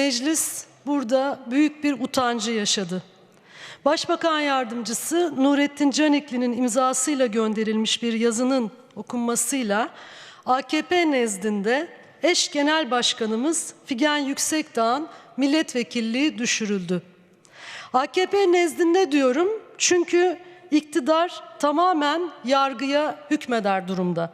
Meclis burada büyük bir utancı yaşadı. Başbakan Yardımcısı Nurettin Canikli'nin imzasıyla gönderilmiş bir yazının okunmasıyla AKP nezdinde eş genel başkanımız Figen Yüksekdağ'ın milletvekilliği düşürüldü. AKP nezdinde diyorum çünkü iktidar tamamen yargıya hükmeder durumda.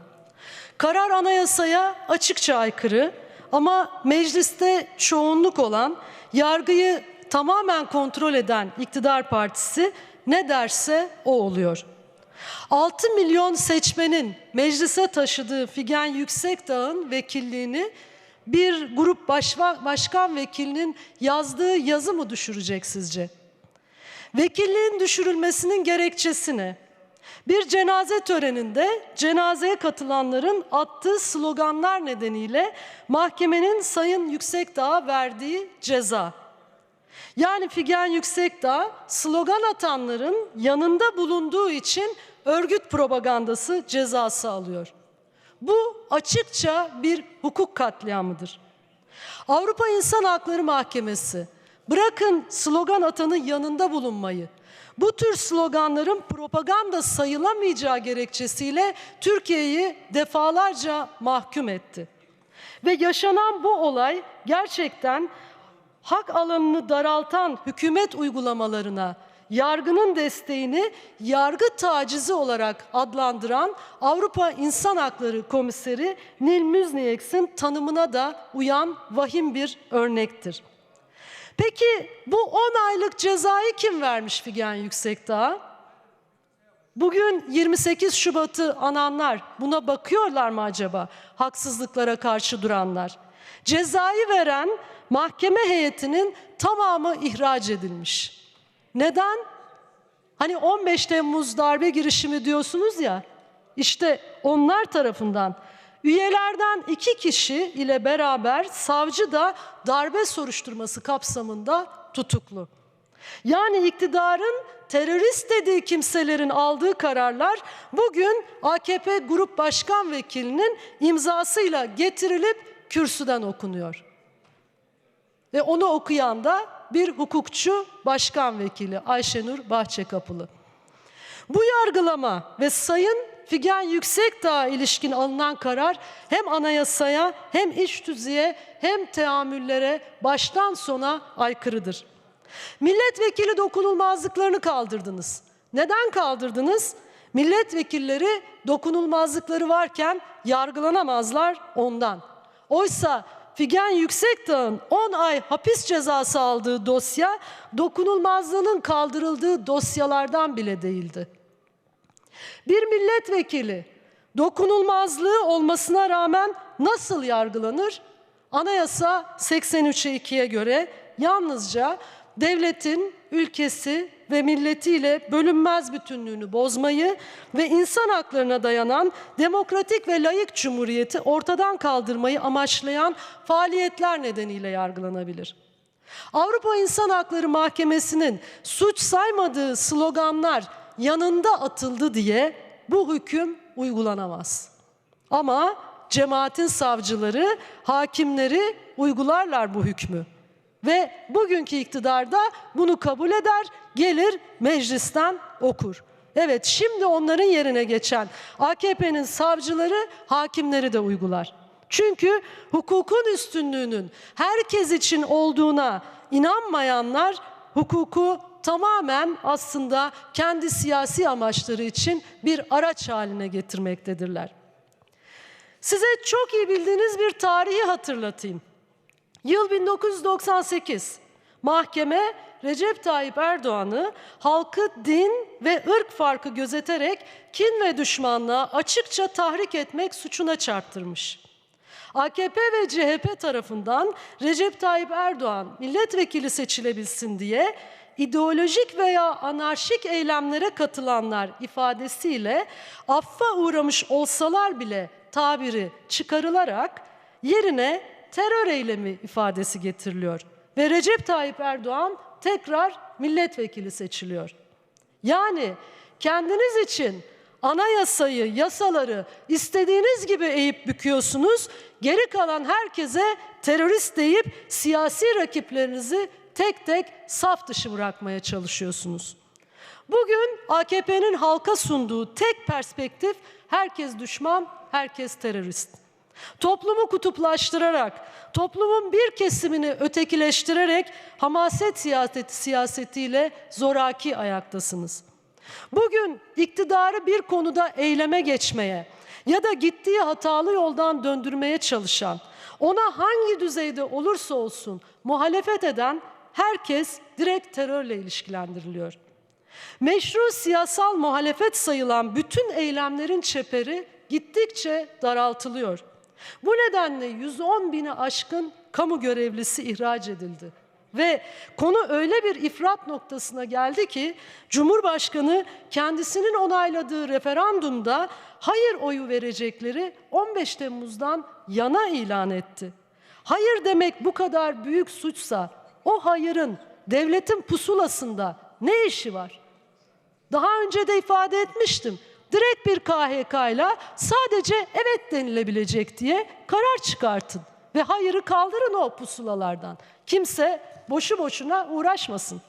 Karar anayasaya açıkça aykırı ama mecliste çoğunluk olan yargıyı tamamen kontrol eden iktidar partisi ne derse o oluyor. 6 milyon seçmenin meclise taşıdığı Figen Yüksekdağ'ın vekilliğini bir grup başva- başkan vekilinin yazdığı yazı mı düşürecek sizce? Vekilliğin düşürülmesinin gerekçesi ne? Bir cenaze töreninde cenazeye katılanların attığı sloganlar nedeniyle mahkemenin Sayın Yüksekdağ'a verdiği ceza. Yani Figen Yüksekdağ slogan atanların yanında bulunduğu için örgüt propagandası cezası alıyor. Bu açıkça bir hukuk katliamıdır. Avrupa İnsan Hakları Mahkemesi bırakın slogan atanın yanında bulunmayı. Bu tür sloganların propaganda sayılamayacağı gerekçesiyle Türkiye'yi defalarca mahkum etti. Ve yaşanan bu olay gerçekten hak alanını daraltan hükümet uygulamalarına yargının desteğini yargı tacizi olarak adlandıran Avrupa İnsan Hakları Komiseri Nil Müzniyeks'in tanımına da uyan vahim bir örnektir. Peki bu 10 aylık cezayı kim vermiş Figen Yüksekdağ'a? Bugün 28 Şubat'ı ananlar buna bakıyorlar mı acaba? Haksızlıklara karşı duranlar. Cezayı veren mahkeme heyetinin tamamı ihraç edilmiş. Neden? Hani 15 Temmuz darbe girişimi diyorsunuz ya. İşte onlar tarafından üyelerden iki kişi ile beraber savcı da darbe soruşturması kapsamında tutuklu. Yani iktidarın terörist dediği kimselerin aldığı kararlar bugün AKP Grup Başkan Vekilinin imzasıyla getirilip kürsüden okunuyor. Ve onu okuyan da bir hukukçu başkan vekili Ayşenur Bahçekapılı. Bu yargılama ve Sayın Figen Yüksekdağ'a ilişkin alınan karar hem anayasaya hem iç tüzüğe hem teamüllere baştan sona aykırıdır. Milletvekili dokunulmazlıklarını kaldırdınız. Neden kaldırdınız? Milletvekilleri dokunulmazlıkları varken yargılanamazlar ondan. Oysa Figen Yüksekdağ'ın 10 ay hapis cezası aldığı dosya dokunulmazlığının kaldırıldığı dosyalardan bile değildi. Bir milletvekili dokunulmazlığı olmasına rağmen nasıl yargılanır? Anayasa 83'e 2'ye göre yalnızca devletin ülkesi ve milletiyle bölünmez bütünlüğünü bozmayı ve insan haklarına dayanan demokratik ve layık cumhuriyeti ortadan kaldırmayı amaçlayan faaliyetler nedeniyle yargılanabilir. Avrupa İnsan Hakları Mahkemesi'nin suç saymadığı sloganlar yanında atıldı diye bu hüküm uygulanamaz. Ama cemaatin savcıları, hakimleri uygularlar bu hükmü. Ve bugünkü iktidar da bunu kabul eder, gelir meclisten okur. Evet şimdi onların yerine geçen AKP'nin savcıları, hakimleri de uygular. Çünkü hukukun üstünlüğünün herkes için olduğuna inanmayanlar hukuku tamamen aslında kendi siyasi amaçları için bir araç haline getirmektedirler. Size çok iyi bildiğiniz bir tarihi hatırlatayım. Yıl 1998. Mahkeme Recep Tayyip Erdoğan'ı halkı din ve ırk farkı gözeterek kin ve düşmanlığa açıkça tahrik etmek suçuna çarptırmış. AKP ve CHP tarafından Recep Tayyip Erdoğan milletvekili seçilebilsin diye ideolojik veya anarşik eylemlere katılanlar ifadesiyle affa uğramış olsalar bile tabiri çıkarılarak yerine terör eylemi ifadesi getiriliyor. Ve Recep Tayyip Erdoğan tekrar milletvekili seçiliyor. Yani kendiniz için anayasayı, yasaları istediğiniz gibi eğip büküyorsunuz. Geri kalan herkese terörist deyip siyasi rakiplerinizi tek tek saf dışı bırakmaya çalışıyorsunuz. Bugün AKP'nin halka sunduğu tek perspektif herkes düşman, herkes terörist. Toplumu kutuplaştırarak, toplumun bir kesimini ötekileştirerek hamaset siyaseti, siyasetiyle zoraki ayaktasınız. Bugün iktidarı bir konuda eyleme geçmeye ya da gittiği hatalı yoldan döndürmeye çalışan, ona hangi düzeyde olursa olsun muhalefet eden herkes direkt terörle ilişkilendiriliyor. Meşru siyasal muhalefet sayılan bütün eylemlerin çeperi gittikçe daraltılıyor. Bu nedenle 110 bini aşkın kamu görevlisi ihraç edildi. Ve konu öyle bir ifrat noktasına geldi ki Cumhurbaşkanı kendisinin onayladığı referandumda hayır oyu verecekleri 15 Temmuz'dan yana ilan etti. Hayır demek bu kadar büyük suçsa o hayırın devletin pusulasında ne işi var? Daha önce de ifade etmiştim. Direkt bir KHK ile sadece evet denilebilecek diye karar çıkartın. Ve hayırı kaldırın o pusulalardan. Kimse boşu boşuna uğraşmasın.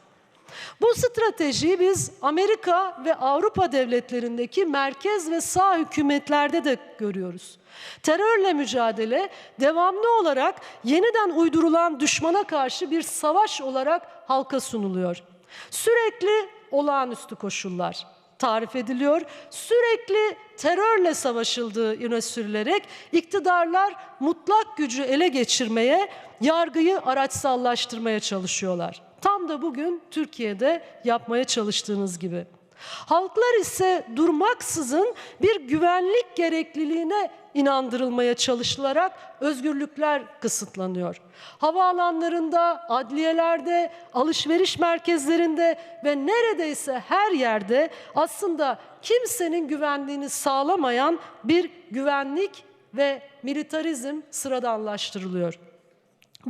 Bu stratejiyi biz Amerika ve Avrupa devletlerindeki merkez ve sağ hükümetlerde de görüyoruz. Terörle mücadele devamlı olarak yeniden uydurulan düşmana karşı bir savaş olarak halka sunuluyor. Sürekli olağanüstü koşullar tarif ediliyor. Sürekli terörle savaşıldığı öne sürülerek iktidarlar mutlak gücü ele geçirmeye, yargıyı araçsallaştırmaya çalışıyorlar. Tam da bugün Türkiye'de yapmaya çalıştığınız gibi. Halklar ise durmaksızın bir güvenlik gerekliliğine inandırılmaya çalışılarak özgürlükler kısıtlanıyor. Havaalanlarında, adliyelerde, alışveriş merkezlerinde ve neredeyse her yerde aslında kimsenin güvenliğini sağlamayan bir güvenlik ve militarizm sıradanlaştırılıyor.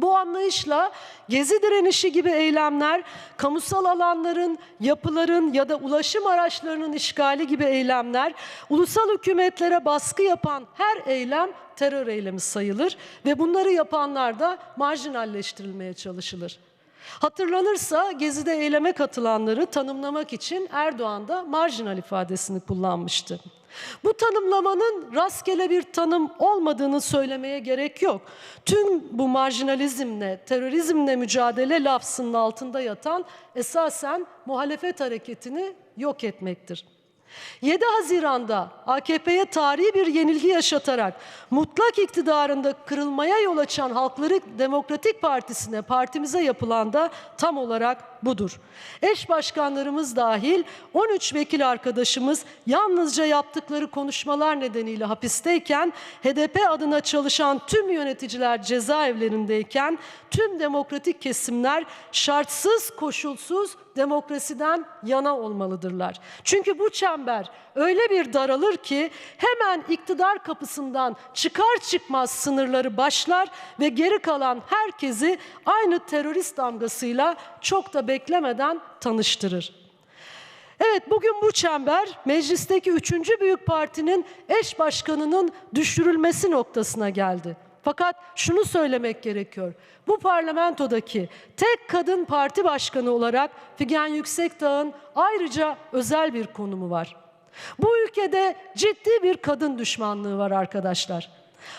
Bu anlayışla gezi direnişi gibi eylemler, kamusal alanların, yapıların ya da ulaşım araçlarının işgali gibi eylemler, ulusal hükümetlere baskı yapan her eylem terör eylemi sayılır ve bunları yapanlar da marjinalleştirilmeye çalışılır. Hatırlanırsa Gezi'de eyleme katılanları tanımlamak için Erdoğan da marjinal ifadesini kullanmıştı. Bu tanımlamanın rastgele bir tanım olmadığını söylemeye gerek yok. Tüm bu marjinalizmle, terörizmle mücadele lafzının altında yatan esasen muhalefet hareketini yok etmektir. 7 Haziran'da AKP'ye tarihi bir yenilgi yaşatarak mutlak iktidarında kırılmaya yol açan Halkları Demokratik Partisi'ne, partimize yapılan da tam olarak budur. Eş başkanlarımız dahil 13 vekil arkadaşımız yalnızca yaptıkları konuşmalar nedeniyle hapisteyken, HDP adına çalışan tüm yöneticiler cezaevlerindeyken, tüm demokratik kesimler şartsız, koşulsuz demokrasiden yana olmalıdırlar. Çünkü bu çember öyle bir daralır ki hemen iktidar kapısından çıkar çıkmaz sınırları başlar ve geri kalan herkesi aynı terörist damgasıyla çok da beklemeden tanıştırır. Evet bugün bu çember meclisteki üçüncü büyük partinin eş başkanının düşürülmesi noktasına geldi. Fakat şunu söylemek gerekiyor. Bu parlamentodaki tek kadın parti başkanı olarak Figen Yüksekdağ'ın ayrıca özel bir konumu var. Bu ülkede ciddi bir kadın düşmanlığı var arkadaşlar.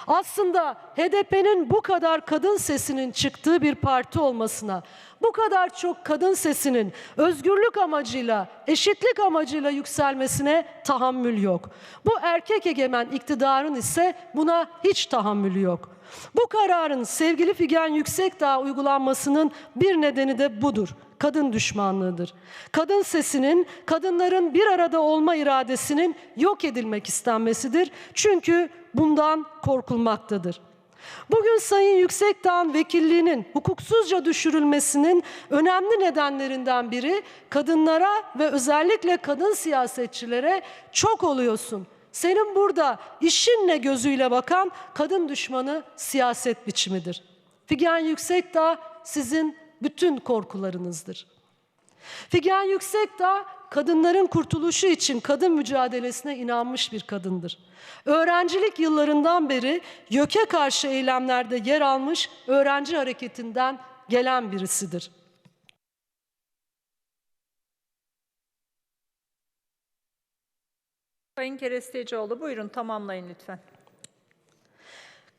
Aslında HDP'nin bu kadar kadın sesinin çıktığı bir parti olmasına, bu kadar çok kadın sesinin özgürlük amacıyla, eşitlik amacıyla yükselmesine tahammül yok. Bu erkek egemen iktidarın ise buna hiç tahammülü yok. Bu kararın sevgili Figen Yüksekdağ uygulanmasının bir nedeni de budur. Kadın düşmanlığıdır. Kadın sesinin, kadınların bir arada olma iradesinin yok edilmek istenmesidir. Çünkü bundan korkulmaktadır. Bugün Sayın Yüksekdağ'ın vekilliğinin hukuksuzca düşürülmesinin önemli nedenlerinden biri kadınlara ve özellikle kadın siyasetçilere çok oluyorsun. Senin burada işinle gözüyle bakan kadın düşmanı siyaset biçimidir. Figen Yüksekdağ sizin bütün korkularınızdır. Figen Yüksekdağ kadınların kurtuluşu için kadın mücadelesine inanmış bir kadındır. Öğrencilik yıllarından beri YÖK'e karşı eylemlerde yer almış öğrenci hareketinden gelen birisidir. Sayın Kerestecioğlu buyurun tamamlayın lütfen.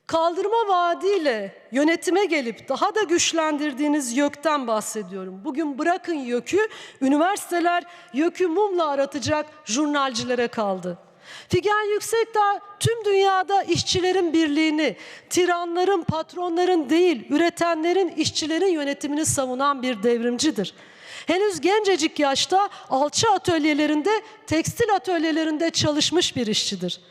Kaldırma vaadiyle yönetime gelip daha da güçlendirdiğiniz YÖK'ten bahsediyorum. Bugün bırakın YÖK'ü, üniversiteler YÖK'ü mumla aratacak jurnalcilere kaldı. Figen Yüksekdağ tüm dünyada işçilerin birliğini, tiranların, patronların değil, üretenlerin, işçilerin yönetimini savunan bir devrimcidir. Henüz gencecik yaşta alçı atölyelerinde, tekstil atölyelerinde çalışmış bir işçidir.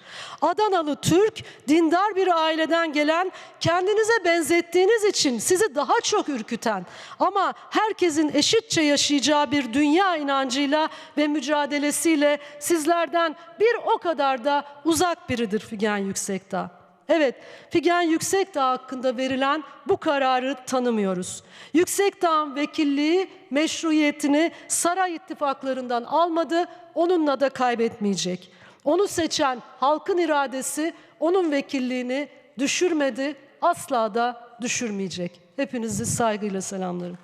Adanalı Türk, dindar bir aileden gelen, kendinize benzettiğiniz için sizi daha çok ürküten ama herkesin eşitçe yaşayacağı bir dünya inancıyla ve mücadelesiyle sizlerden bir o kadar da uzak biridir Figen Yüksekdağ. Evet, Figen Yüksekdağ hakkında verilen bu kararı tanımıyoruz. Yüksekdağ'ın vekilliği meşruiyetini saray ittifaklarından almadı, onunla da kaybetmeyecek. Onu seçen halkın iradesi onun vekilliğini düşürmedi, asla da düşürmeyecek. Hepinizi saygıyla selamlarım.